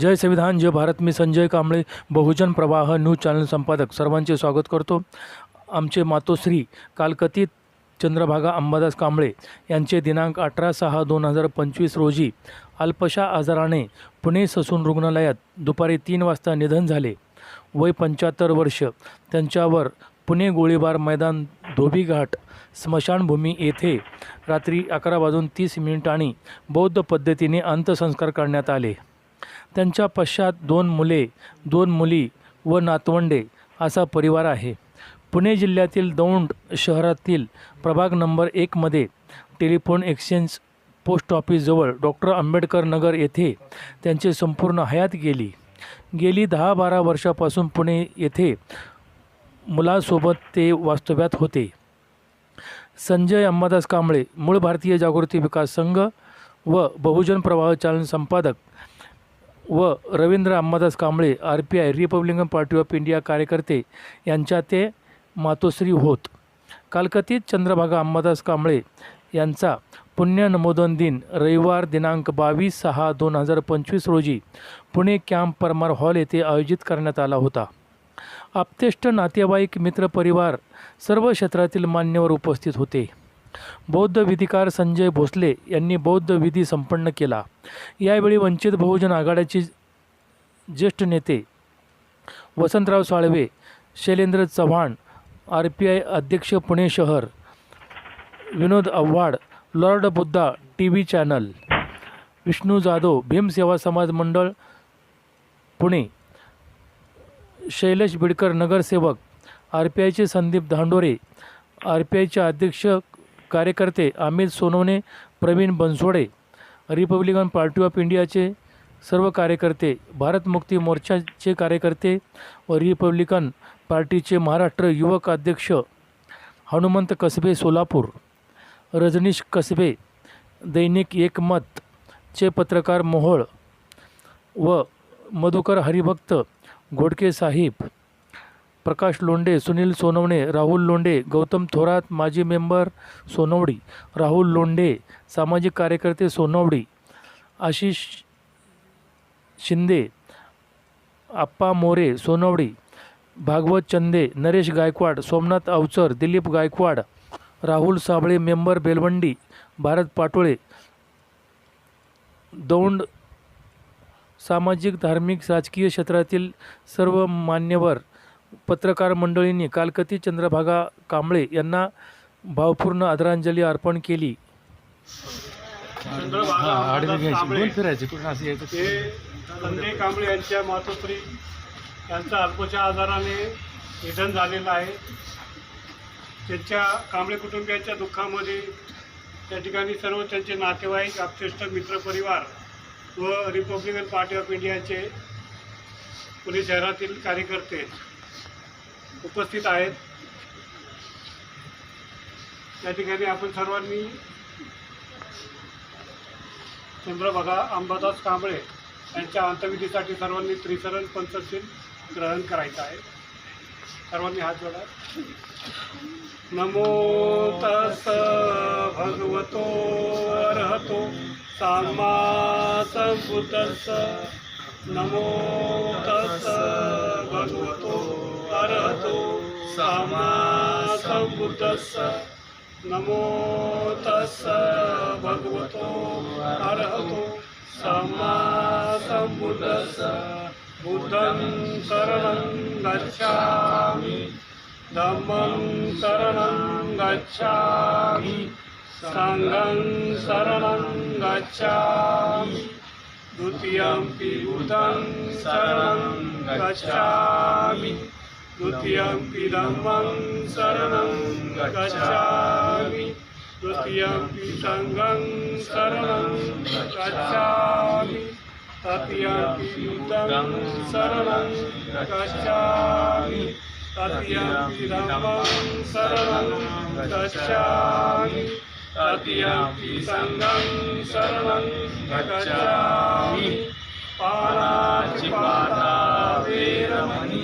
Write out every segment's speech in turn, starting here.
जय संविधान जय भारत मी संजय कांबळे बहुजन प्रवाह news channel संपादक. सर्वांचे स्वागत करतो. आमचे मातोश्री कालकथित चंद्रभागा अंबादास कांबळे यांचे दिनांक अठरा सहा दोन हजार पंचवीस रोजी अल्पशा आजाराने पुणे ससून रुग्णालयात दुपारी तीन वाजता निधन झाले. वय पंच्याहत्तर वर्ष. त्यांच्यावर पुणे गोळीबार मैदान धोबीघाट स्मशानभूमी येथे रात्री अकरा वाजून तीस मिनिटांनी बौद्ध पद्धतीने अंत्यसंस्कार करण्यात आले. त्यांच्या पश्चात दोन मुले दोन मुली व नातवंडे असा परिवार आहे. पुणे जिल्ह्यातील दौंड शहरातील प्रभाग नंबर एकमध्ये टेलिफोन एक्सचेंज पोस्ट ऑफिसजवळ डॉक्टर आंबेडकर नगर येथे त्यांची संपूर्ण हयात गेली. गेली दहा बारा वर्षापासून पुणे येथे मुलासोबत ते वास्तव्यात होते. संजय अंबादास कांबळे मूळ भारतीय जागृती विकास संघ व बहुजन प्रवाह चालन संपादक व Ravindra Ambadas Kamble R P I Republican Party of India कार्यकर्ते यांच्या ते मातोश्री होत. कालकथित चंद्रभागा अंबादास कांबळे यांचा पुण्यनमोदन दिन रविवार दिनांक बावीस सहा दोन हजार पंचवीस रोजी पुणे कॅम्प परमार हॉल येथे आयोजित करण्यात आला होता. आप्तेष्ट नातेवाईक मित्रपरिवार सर्व क्षेत्रातील मान्यवर उपस्थित होते. बौद्ध विधिकार संजय भोसले यांनी बौद्ध विधी संपन्न केला. यावेळी वंचित बहुजन आघाड्याचे ज्येष्ठ नेते Vasantrao Salve Shailendra Chavan R P I अध्यक्ष पुणे शहर Vinod Avhad lord Buddha T V channel Vishnu Jadhav भीमसेवा समाज मंडळ पुणे शैलेश बिडकर नगरसेवक आर पी आयचे संदीप धांडोरे आर पी आयचे अध्यक्ष कार्यकर्ते Amit Sonawane Praveen Bansode Republican Party of इंडियाचे सर्व कार्यकर्ते भारत मुक्ती मोर्चाचे कार्यकर्ते व रिपब्लिकन पार्टीचे महाराष्ट्र युवक अध्यक्ष हनुमंत कसबे सोलापूर. रजनीश कसबे दैनिक एकमतचे पत्रकार मोहोळ व मधुकर हरिभक्त घोडके साहिब. प्रकाश लोंढे सुनील सोनवणे राहुल लोंढे गौतम थोरात माजी मेंबर सोनवडी राहुल लोंढे सामाजिक कार्यकर्ते सोनवडी आशिष शिंदे आप्पा मोरे सोनवडी भागवत चंदे नरेश गायकवाड सोमनाथ अवचर दिलीप गायकवाड राहुल साबळे मेंबर बेलवंडी भारत पाटोळे दौंड सामाजिक धार्मिक राजकीय क्षेत्रातील सर्व मान्यवर पत्रकार मंडळींनी कालकथित चंद्रभागा कांबळे यांना भावपूर्ण आदरांजली अर्पण केली. कांबळे. फिरायचे कुठं असं यायचं? हे संजय कांबळे यांच्या मातोश्री यांचा अल्पशा आजाराने निधन झालेलं आहे. त्यांच्या कांबळे कुटुंबियांच्या दुःखामध्ये त्या ठिकाणी सर्व त्यांचे नातेवाईक अपश्रेष्ठ मित्रपरिवार व रिपब्लिकन पार्टी ऑफ इंडियाचे पुणे शहरातील कार्यकर्ते उपस्थित आहेत. त्या ठिकाणी आपण सर्वांनी चंद्रभागा अंबादास कांबळे यांच्या अंतविधीसाठी सर्वांनी त्रिसरण पंचशील ग्रहण करायचं आहे. सर्वांनी हात जोडा. नमो तस भगवतो अर्हतो. सामा संबुद्धस्स नमो तस भगवतो सामा नमो तस्स भगवतो अर्हतो। सम्मा सम्बुद्धस्स बुद्धं शरणं गच्छामि। धम्मं शरणं गच्छामि। सङ्गं शरणं गच्छामि। द्वितीयम्पि बुद्धं शरणं गच्छामि। द्वितीयम्पि धम्मं शरणं गच्छामि तृतीयम्पि सङ्घं शरणं गच्छामि तृतीयम्पि बुद्धं शरणं गच्छामि तृतीयम्पि धम्मं शरणं गच्छामि तृतीयम्पि सङ्घं शरणं गच्छामि पाणातिपाता वेरमणि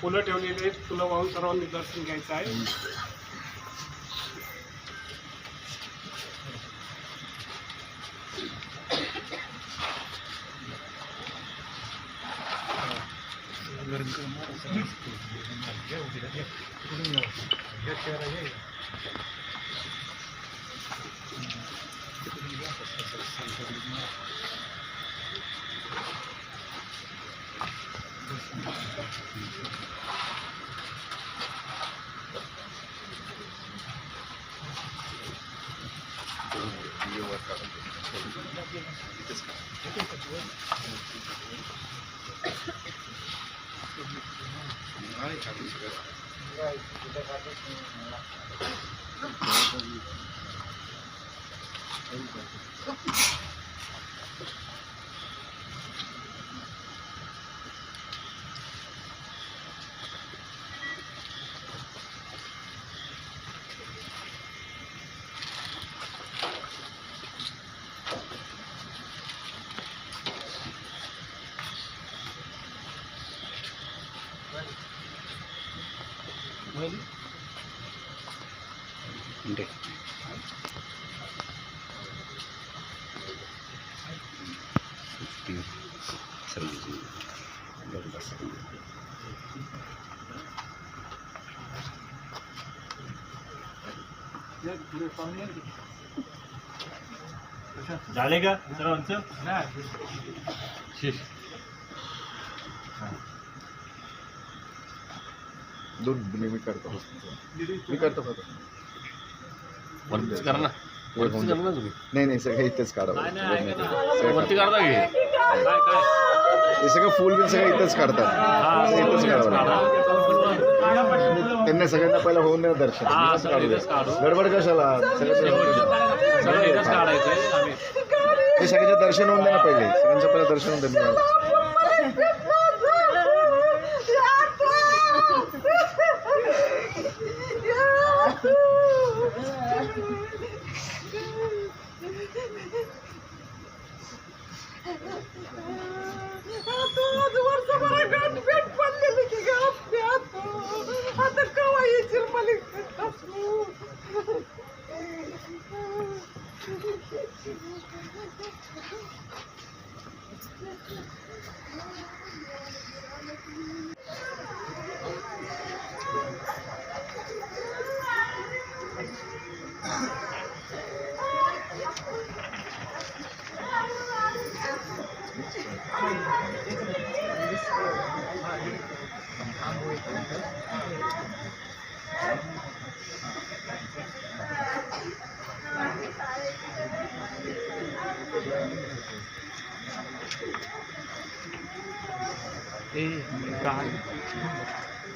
फुलं ठेवलेली आहेत. फुलं वाहून सर्वांनी दर्शन घ्यायचं आहे. 何ちゃんですか झाले का सर्वांचं? दोन मी मी करतो मी करतो वरतीच करा ना. वरतीच होऊन करा जाईल. ना तुम्ही. नाही नाही सगळं इथेच काढावं सगळं वरती काढावं. काढता घे हे सगळं फुल बिल सगळं इथंच काढतात. इथंच काढावं लागतं. त्यांना सगळ्यांना पहिला होऊन द्या दर्शन. हा, काढू. गडबड कशाला? सगळं आम्ही. हे सगळ्यांचं दर्शन होऊन द्या ना पहिले. सगळ्यांचं पहिलं दर्शन होऊन द्या मी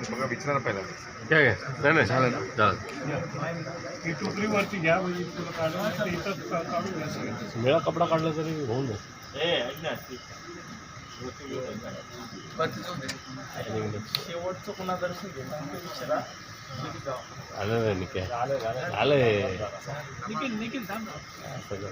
बघा विचारा पहिला. काय काय नाही नाही. झालं ना? झालं. ही टोकरी वरती घ्या म्हणजे फुलं काढून ते इथंच का- काढून घ्या सगळं. निळा कपडा काढला तरी होऊन जाईल. शेवटचं पुन्हा दर्शन घेऊ आलं नाही आलंय निखिल निखिल थांब सगळं.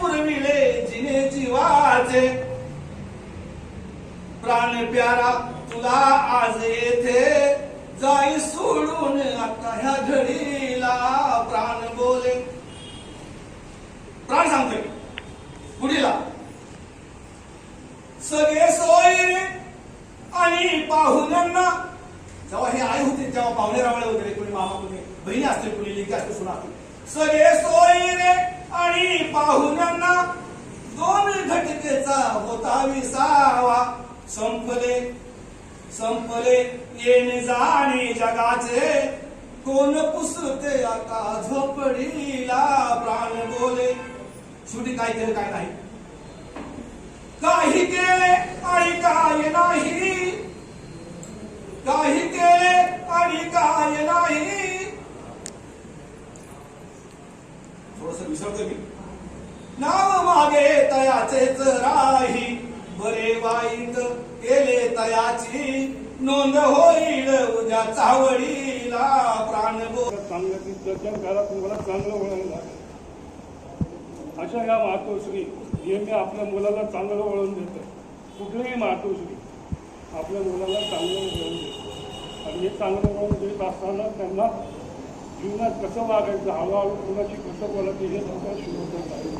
पुरविले जिने जीवाचे. प्राण प्यारा तुला आज येथे. जाई सोडून आता ह्या घडीला प्राण बोले. प्राण सांगतोय पुढीला सगळे सोयी रे आणि पाहुण्यांना जेव्हा हे आई होते तेव्हा पाहुणे रावळे वगैरे कोणी मामा कोणी बहिणी असतील कोणी लिंगी असतील सुना असतील सगळे सोयी रे आणि पाहुण्यांना दोन घटकेचा होता विसावा. संपले संपले येणे जाणे जगाचे. कोण पुसते आता झोपडीला प्राण बोले. शेवटी काय केलं काय नाही काही केले आणि काय नाही काही केले आणि काय नाही थोडस विसरतो मी नाव मागे तयाचेच राही बरे वाईट केले तयाची. नोंद होईल उद्या चावडीला प्राण बोल चर्चा करा तुम्हाला चांगलं वळण लागेल. अशा ह्या मातोश्री नेहमी आपल्या मुलाला चांगलं वळण देतात कुठलीही मातोश्री आपल्या मुलाला चांगलं वळण देते आणि हे चांगलं वळण देत असताना त्यांना जीवनात कसं वागायचं हळूहळू कुणाची कसं बोलायचं हे सुद्धा शिकवतात आहे